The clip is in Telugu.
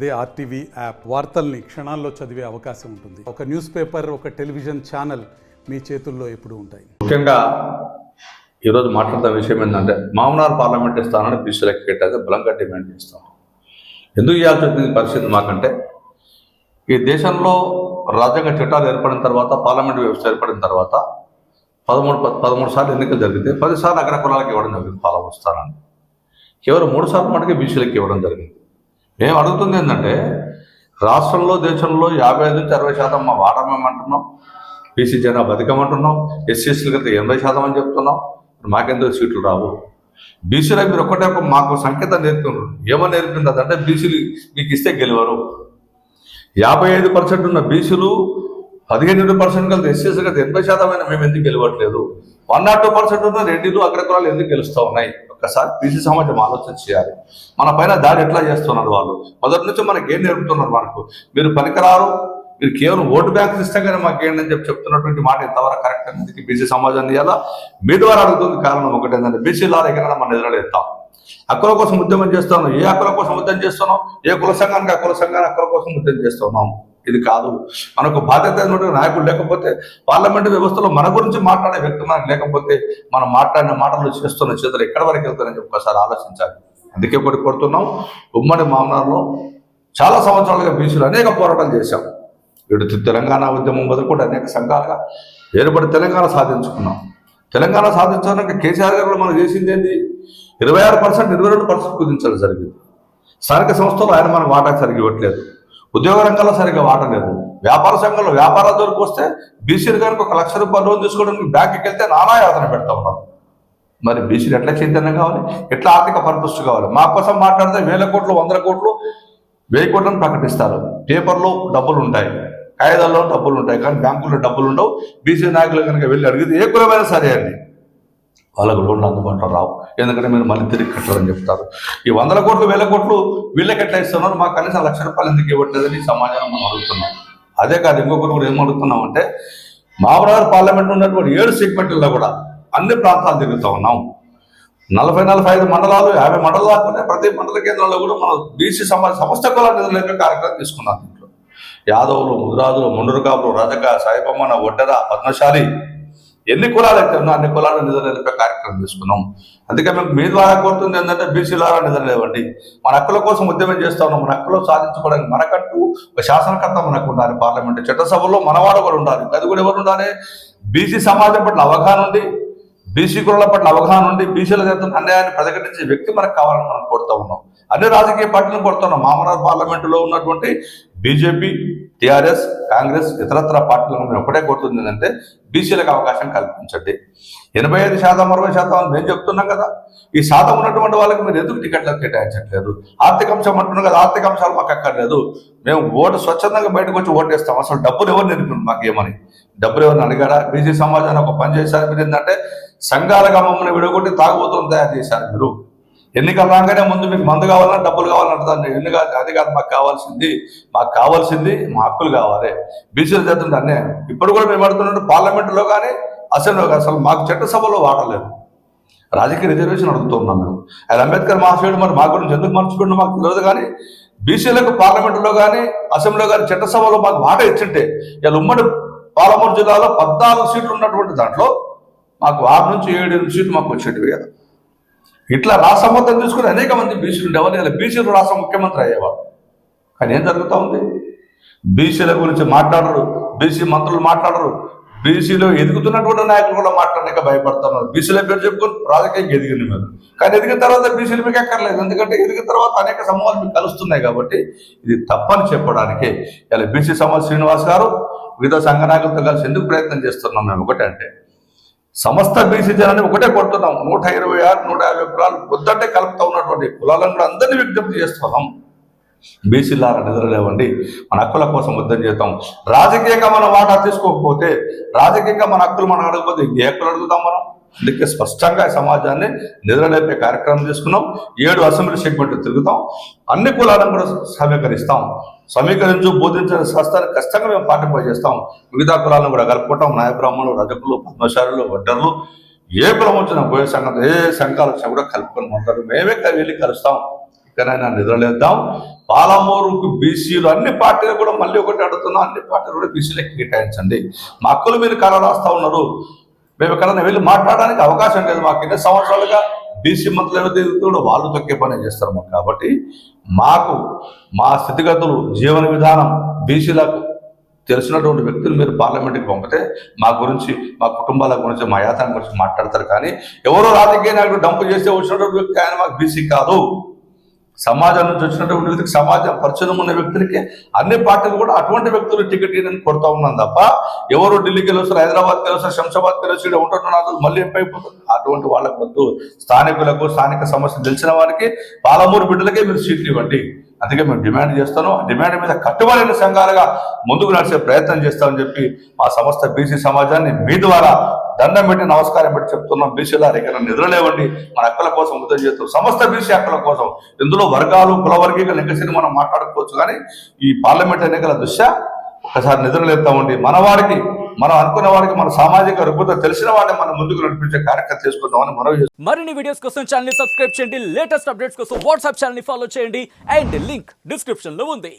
అదే ఆర్టీవీ యాప్. వార్తల్ని క్షణాల్లో చదివే అవకాశం ఉంటుంది. ఒక న్యూస్ పేపర్ ఒక టెలివిజన్ ఛానల్ మీ చేతుల్లో ఎప్పుడు ఉంటాయి. ముఖ్యంగా ఈరోజు మాట్లాడుతున్న విషయం ఏంటంటే మామనార్ పార్లమెంటరీ స్థానాన్ని బీసీలకు కేటాయితే బలంగా డిమాండ్ చేస్తాం. ఎందుకు ఇవ్వాల్సి వచ్చింది పరిస్థితి మాకంటే ఈ దేశంలో రాజ్యాంగ చట్టాలు ఏర్పడిన తర్వాత పార్లమెంటు వ్యవస్థ ఏర్పడిన తర్వాత పదమూడు పదమూడు సార్లు ఎన్నికలు జరిగితే పదిసార్లు అగ్ర కులాలకు ఇవ్వడం జరిగింది పార్లమెంట్ స్థానాన్ని. కేవలం మూడు సార్లు మటుకే బీసీలకు ఇవ్వడం జరిగింది. మేము అడుగుతుంది ఏంటంటే రాష్ట్రంలో దేశంలో యాభై ఐదు నుంచి అరవై శాతం మా వాడమేమంటున్నాం బీసీ జనా బతికమంటున్నాం. ఎస్సీఎస్సీలకు కింద ఎనభై శాతం అని చెప్తున్నాం. మాకెందుకు సీట్లు రావు? బీసీలో మీరు ఒక్కటే మాకు సంకేతం నేర్పుతున్నారు. ఏమని నేర్పింది అంటే బీసీలు మీకు ఇస్తే గెలవరు. యాభై ఐదు పర్సెంట్ ఉన్న బీసీలు పదిహేను పర్సెంట్ కలిసి ఎస్సీఎస్ కలిసి ఎనభై శాతమైన మేము ఎందుకు గెలవట్లేదు? వన్ నాట్ టూ పర్సెంట్ ఉన్న రెడ్డిలు అగ్రకులాలు ఎందుకు గెలుస్తూ ఉన్నాయి? ఒక్కసారి బీసీ సమాజం ఆలోచన చేయాలి. మన పైన దాడి ఎట్లా చేస్తున్నారు వాళ్ళు? మొదటి నుంచి మనకి ఏం నేర్పుతున్నారు మనకు? మీరు పనికిరారు మీరు కేవలం ఓటు బ్యాంక్ సిస్టంగానే మాకు ఏంటని చెప్పి చెప్తున్నటువంటి మాట ఎంతవరకు కరెక్ట్ అనేది బీసీ సమాజాన్ని ఇలా మీ ద్వారా అడుగుతుంది కారణం ఒకటి ఏంటంటే ఎక్కడైనా ఎక్కడ మన ఎదురలేస్తాం హక్కుల కోసం ఉద్యమం చేస్తున్నాం. ఏ హక్కుల కోసం ఉద్యమం చేస్తున్నాం? ఏ కుల సంఘానికి ఆ కుల సంఘానికి హక్కుల కోసం ఉద్యమం చేస్తున్నాం? ఇది కాదు. మనకు బాధ్యత అయినటువంటి నాయకుడు లేకపోతే పార్లమెంటు వ్యవస్థలో మన గురించి మాట్లాడే వ్యక్తి మనకు లేకపోతే మనం మాట్లాడిన మాటలు చేస్తున్న చేతులు ఎక్కడి వరకు వెళ్తారని చెప్పి ఒకసారి ఆలోచించాలి. అందుకే ఒకటి కొడుతున్నాం ఉమ్మడి మామనార్లో చాలా సంవత్సరాలుగా బీసీలు అనేక పోరాటాలు చేశాం. ఇటు తెలంగాణ ఉద్యమం మొదలుకొని అనేక సంఘాలుగా ఏర్పడి తెలంగాణ సాధించుకున్నాం. తెలంగాణ సాధించడానికి కేసీఆర్ గారు మనం చేసింది ఏంటి? ఇరవై ఆరు పర్సెంట్ ఇరవై రెండు పర్సెంట్ కుదించడం జరిగింది. స్థానిక సంస్థలు ఆయన మనకు వాటాకు సరిగ్గా ఇవ్వట్లేదు. ఉద్యోగ రంగంలో సరిగ్గా వాటలేదు వ్యాపార సంఘంలో వ్యాపారాల దొరికి వస్తే బీసీలు కనుక ఒక లక్ష రూపాయలు లోన్ తీసుకోవడానికి బ్యాంకుకి వెళ్తే నానా యాతన పెడతా ఉన్నారు. మరి బీసీలు ఎట్లా చైతన్యం కావాలి? ఎట్లా ఆర్థిక పరిపుష్టి కావాలి? మా కోసం మాట్లాడితే వేల కోట్లు వందల కోట్లు వెయ్యి కోట్లను ప్రకటిస్తారు. పేపర్లో డబ్బులు ఉంటాయి. కాగితాల్లో డబ్బులు ఉంటాయి. కానీ బ్యాంకుల్లో డబ్బులు ఉండవు. బీసీ నాయకులు కనుక వెళ్ళి అడిగితే ఏ కులమైనా సరే అండి. వాళ్ళకు లోన్లు అందుబాటులో రావు. ఎందుకంటే మీరు మళ్ళీ తిరిగి కట్టాలని చెప్తారు. ఈ వందల కోట్లు వేల కోట్లు వీళ్ళకి ఎట్లా ఇస్తున్నారు మాకు కనీసం లక్ష రూపాయలు ఎందుకు ఇవ్వట్లేదని ఈ సమాజాన్ని మనం అడుగుతున్నాం. అదే కాదు ఇంకొకరు కూడా ఏమడుగుతున్నాం అంటే మామరారు పార్లమెంట్ ఉన్నటువంటి ఏడు సెగ్మెంట్లలో కూడా అన్ని ప్రాంతాలు తిరుగుతూ ఉన్నాం. నలభై నలభై ఐదు మండలాలు యాభై మండలాలు దాకా ప్రతి మండల కేంద్రంలో కూడా మనం బీసీ సమాజ సమస్త కుల నిధుల కార్యక్రమం తీసుకున్నాం దీంట్లో. యాదవులు ముద్రాజులు ముండరుకాపులు రజక సాయిబమ్మన ఒడ్డర పద్మశాలి ఎన్ని కులాలు అయితే ఉన్నా అన్ని కులాలు నిధులు నిలిపే కార్యక్రమం తీసుకున్నాం అందుకే మేము మీ ద్వారా కోరుతుంది ఏంటంటే బీసీలారా నిధులు లేవండి మన హక్కుల కోసం ఉద్యమం చేస్తా ఉన్నాం. మన హక్కులు సాధించుకోవడానికి మనకంటూ ఒక శాసనకర్త మనకు ఉండాలి. పార్లమెంట్ చట్టసభలో మనవాడు కూడా ఉండాలి. అది కూడా ఎవరు ఉండాలి? బీసీ సమాజం పట్ల అవగాహన ఉంది. బీసీ కులాల పట్ల అవగాహన ఉండి బీసీల జరుగుతున్న అన్యాయాన్ని ప్రతిఘటించే వ్యక్తి మనకు కావాలని మనం కోరుతా ఉన్నాం. అన్ని రాజకీయ పార్టీలను కోరుతున్నాం మామనార్ పార్లమెంటులో ఉన్నటువంటి బీజేపీ టీఆర్ఎస్ కాంగ్రెస్ ఇతరత్ర పార్టీలను మేము ఒకటే కోరుతుంది ఏంటంటే బీసీలకు అవకాశం కల్పించండి. ఎనభై ఐదు శాతం అరవై శాతం అని మేము చెప్తున్నాం కదా. ఈ శాతం ఉన్నటువంటి వాళ్ళకి మీరు ఎందుకు టికెట్లు కేటాయించట్లేదు? ఆర్థిక అంశం అంటున్నాం కదా ఆర్థిక అంశాలు మాకు అక్కర్లేదు. మేము ఓటు స్వచ్ఛందంగా బయటకు వచ్చి ఓటేస్తాం అసలు డబ్బులు ఎవరు నేర్పింది మాకు ఏమని? డబ్బులు ఎవరిని అడిగాడా బీసీ సమాజాన్ని ఒక పని చేశారు మీరు ఏంటంటే సంఘాలుగా మమ్మల్ని విడగొట్టి తాగుబోతులను తయారు చేశారు మీరు. ఎన్నికలు రాగానే ముందు మీకు మందు కావాలన్నా డబ్బులు కావాలంటే ఎన్ని కాదు అది కాదు మాకు కావాల్సింది మాకు కావాల్సింది మా హక్కులు కావాలి. బీసీలు చేస్తుంటే ఇప్పుడు కూడా మేము అడుగుతున్నట్టు పార్లమెంటులో కానీ అసెంబ్లీ అసలు మాకు చట్టసభలో వాడలేదు. రాజకీయ రిజర్వేషన్ అడుగుతున్నాం మేము. ఆయన అంబేద్కర్ మహాశయుడు మరి మా గురించి ఎందుకు మర్చిపోయిండు మాకు తెలియదు కానీ బీసీలకు పార్లమెంటులో కానీ అసెంబ్లీలో కానీ చట్టసభలో మాకు మాట ఇచ్చింటే ఇలా ఉమ్మడి పాలమూరు జిల్లాలో పద్నాలుగు సీట్లు ఉన్నటువంటి దాంట్లో మాకు ఆరు నుంచి ఏడు ఎనిమిది సీట్లు మాకు వచ్చేటివి కదా. ఇట్లా రాష్ట్ర మొత్తం తీసుకుని అనేక మంది బీసీలు ఉండేవారు ఇలా బీసీలు రాష్ట్ర ముఖ్యమంత్రి అయ్యేవాడు కానీ ఏం జరుగుతూ ఉంది? బీసీల గురించి మాట్లాడరు బీసీ మంత్రులు మాట్లాడరు బీసీలో ఎదుగుతున్నటువంటి నాయకులు కూడా మాట్లాడలేక భయపడుతున్నారు. బీసీల పేరు చెప్పుకొని రాజకీయంగా ఎదిగింది మీరు. కానీ ఎదిగిన తర్వాత బీసీలు మీకు ఎక్కర్లేదు. ఎందుకంటే ఎదిగిన తర్వాత అనేక సమూహాలు మీకు కలుస్తున్నాయి కాబట్టి ఇది తప్పని చెప్పడానికే. ఇలా బీసీ సమాజ్ శ్రీనివాస్ గారు వివిధ సంఘ నాయకులతో కలిసి ఎందుకు ప్రయత్నం చేస్తున్నాం మేము? ఒకటంటే అంటే సమస్త బీసీ జనాన్ని ఒకటే కొడుతున్నాం. నూట ఇరవై ఆరు నూట యాభై కులాలు పొద్దంటే కలుపుతూ ఉన్నటువంటి కులాలను కూడా అందరినీ విజ్ఞప్తి చేస్తున్నాం. బీసీలారా నిద్రలేవండి. మన హక్కుల కోసం యుద్ధం చేద్దాం. రాజకీయంగా మనం వాటా తీసుకోకపోతే రాజకీయంగా మన హక్కులు మనం అడగకపోతే ఏ హక్కులు అడుగుతాం మనం? అందుకే స్పష్టంగా సమాజాన్ని నిద్రలేపే కార్యక్రమం తీసుకున్నాం ఏడు అసెంబ్లీ సెగ్మెంట్ తిరుగుతాం. అన్ని కులాలను కూడా సమీకరిస్తాం. సమీకరించు బోధించిన శాస్త్రాన్ని కష్టంగా మేము పార్టిసిపేట్ చేస్తాం. మిగతా కులాలను కూడా కలుపుకుంటాం. నాయబ్రాహ్మణులు రజకులు పద్మశాలులు వడ్డర్లు. ఏ కులం వచ్చినా పోయే సంఘం ఏ సంఘాలు వచ్చినా కూడా కలుపుకొని ఉంటారు. మేమే వెళ్ళి కలుస్తాం. ఇకనైనా నిద్రలేద్దాం. పాలమూరుకు బీసీలు అన్ని పార్టీలు కూడా మళ్ళీ ఒకటి అడుగుతున్నాం అన్ని పార్టీలు కూడా బీసీలకు కేటాయించండి. మా అక్కలు మీరు కళ రాస్తా ఉన్నారు. మేము ఎక్కడైనా వెళ్ళి మాట్లాడడానికి అవకాశం లేదు మాకు. ఎన్ని సంవత్సరాలుగా బీసీ మంత్రులు కూడా వాళ్ళు తొక్కే పని చేస్తారు మాకు. కాబట్టి మాకు మా స్థితిగతులు జీవన విధానం బీసీలకు తెలిసినటువంటి వ్యక్తులు మీరు పార్లమెంట్కి పంపితే మా గురించి మా కుటుంబాల గురించి మా యాతన గురించి మాట్లాడతారు. కానీ ఎవరో రాజకీయ నాయకుడు డంపు చేస్తే వచ్చినటువంటి వ్యక్తి ఆయన మాకు బీసీ కాదు. సమాజం నుంచి వచ్చినటువంటి వ్యక్తికి సమాజం పరిచయం ఉన్న వ్యక్తులకి అన్ని పార్టీలు కూడా అటువంటి వ్యక్తులు టికెట్ ఇవ్వని కొడతా ఉన్నాం తప్ప ఎవరు ఢిల్లీకి వెళ్ళొస్తారు హైదరాబాద్కి వెళ్ళొస్తారు శంషాబాద్కి వెళ్ళొచ్చి ఇక్కడ ఉంటున్నారు మళ్ళీ అయిపోతుంది అటువంటి వాళ్ళకు వద్దు. స్థానికులకు స్థానిక సమస్యలు తెలిసిన వారికి పాలమూరు బిడ్డలకే మీరు సీట్లు ఇవ్వండి. అందుకే మేము డిమాండ్ చేస్తాను డిమాండ్ మీద కట్టుబడిన సంఘాలుగా ముందుకు నడిచే ప్రయత్నం చేస్తామని చెప్పి మా సమస్త బీసీ సమాజాన్ని మీ ద్వారా దండం పెట్టి నమస్కారం పెట్టి చెప్తున్నాం. బీసీల ఇక్కడ నిద్రలేవండి? మన హక్కుల కోసం ఉద్యోగం చేస్తాం సమస్త బీసీ హక్కుల కోసం. ఇందులో వర్గాలు కుల వర్గీకరణ మనం మాట్లాడుకోవచ్చు కానీ ఈ పార్లమెంట్ ఎన్నికల దృష్ట్యా ఒకసారి నిద్రలేస్తామండి మన వారికి మనం అనుకున్న వారికి మన సామాజిక రుగ్మత తెలిసిన వాడిని మనం ముందుకు నడిపించే కార్యక్రమం చేసుకుందామని మనం మరిన్ని వీడియోస్ కోసం ఛానల్ సబ్స్క్రైబ్ చేయండి. లేటెస్ట్ అప్డేట్స్ కోసం వాట్సాప్ ఛానల్ ఫాలో చేయండి. అండ్ లింక్ డిస్క్రిప్షన్లో ఉంది.